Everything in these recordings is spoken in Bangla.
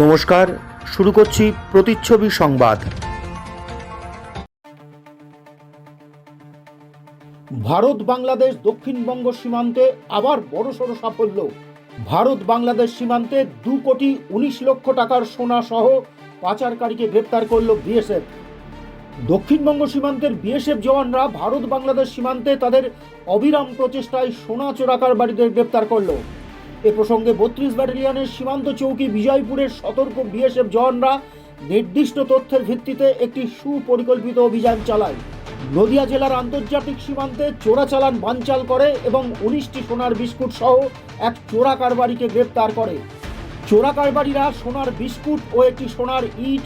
নমস্কার, শুরু করছি প্রতিচ্ছবি সংবাদ। ভারত বাংলাদেশ দক্ষিণবঙ্গ সীমান্তে আবার বড়সড় সাফল্য। ভারত বাংলাদেশ সীমান্তে দু কোটি উনিশ লক্ষ টাকার সোনা সহ পাচারকারীকে গ্রেপ্তার করল বিএসএফ। দক্ষিণবঙ্গ সীমান্তের বিএসএফ জওয়ানরা ভারত বাংলাদেশ সীমান্তে তাদের অবিরাম প্রচেষ্টায় সোনা চোরাকার বাড়িদের গ্রেপ্তার করল। এ প্রসঙ্গে বত্রিশ ব্যাটালিয়নের সীমান্ত চৌকি বিজয়পুরের সতর্ক বিএসএফ জওয়ানরা নির্দিষ্ট তথ্যের ভিত্তিতে একটি সুপরিকল্পিত অভিযান চালায়। নদিয়া জেলার আন্তর্জাতিক সীমান্তে চোরাচালান বানচাল করে এবং উনিশটি সোনার বিস্কুট সহ এক চোরা কারবারিকে গ্রেপ্তার করে। চোরা কারবারিরা সোনার বিস্কুট ও একটি সোনার ইট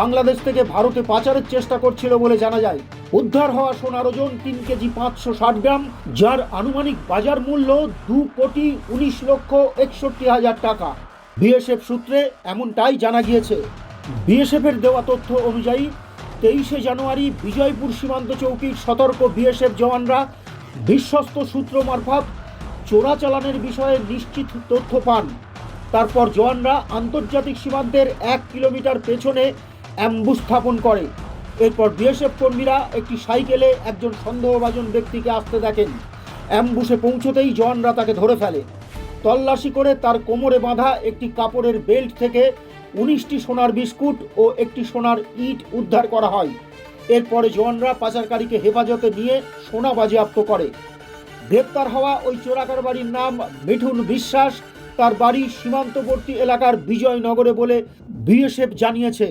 বাংলাদেশ থেকে ভারতে পাচারের চেষ্টা করছিল বলে জানা যায়। উদ্ধার হওয়া সোনার ওজন তিন কেজি পাঁচশো ষাট গ্রাম, যার আনুমানিক বাজার মূল্য দু কোটি উনিশ লক্ষ একষট্টি হাজার টাকা। বিএসএফ সূত্রে এমনটাই জানা গিয়েছে। বিএসএফের দেওয়া তথ্য অনুযায়ী, তেইশে জানুয়ারি বিজয়পুর সীমান্ত চৌকির সতর্ক বিএসএফ জওয়ানরা বিশ্বস্ত সূত্র মারফত চোরাচালানের বিষয়ে নিশ্চিত তথ্য পান। তারপর জওয়ানরা আন্তর্জাতিক সীমান্তের এক কিলোমিটার পেছনে অ্যাম্বুস স্থাপন করে। এরপর বিএসএফ কর্মীরা একটি সাইকেলে একজন সন্দেহভাজন ব্যক্তিকে আসতে দেখেন। অ্যাম্বুসে পৌঁছতেই জওয়ানরা তাকে ধরে ফেলে। তল্লাশি করে তার কোমরে বাঁধা একটি কাপড়ের বেল্ট থেকে উনিশটি সোনার বিস্কুট ও একটি সোনার ইট উদ্ধার করা হয়। এরপরে জওয়ানরা পাচারকারীকে হেফাজতে নিয়ে সোনা বাজেয়াপ্ত করে। গ্রেপ্তার হওয়া ওই চোরাকার বাড়ির নাম মিঠুন বিশ্বাস তার বাড়ি সীমান্তবর্তী এলাকার বিজয়নগরে বলে বিএসএফ জানিয়েছে।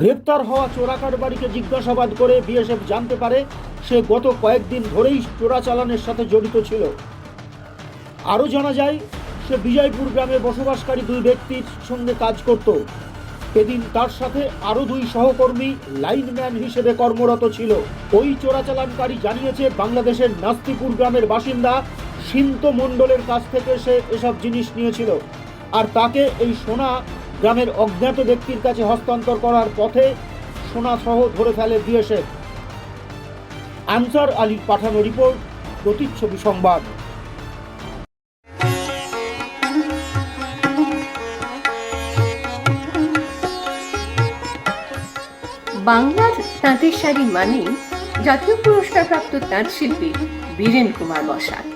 গ্রেপ্তার হওয়া চোরাকার বাড়িকে জিজ্ঞাসাবাদ করে বিএসএফ জানতে পারে সে গত কয়েকদিন ধরেই চোরাচালানের সাথে জড়িত ছিল। আরও জানা যায়, সে বিজয়পুর গ্রামে বসবাসকারী দুই ব্যক্তির সঙ্গে কাজ করত। এদিন তার সাথে আরও দুই সহকর্মী লাইনম্যান হিসেবে কর্মরত ছিল। ওই চোরাচালানকারী জানিয়েছে, বাংলাদেশের নাস্তিপুর গ্রামের বাসিন্দা সিন্ত মণ্ডলের কাছ থেকে সে এসব জিনিস নিয়েছিল। আর তাকে এই সোনা গ্রামের অজ্ঞাত ব্যক্তির কাছে হস্তান্তর করার পথে সোনা সহ ধরে ফেলে বিএসএফ আনসার আলীর পাঠানো রিপোর্ট, প্রতিচ্ছবি সংবাদ। বাংলার তাঁতের শাড়ি মানেই জাতীয় পুরস্কারপ্রাপ্ত তাঁত শিল্পী বীরেন কুমার বসাক।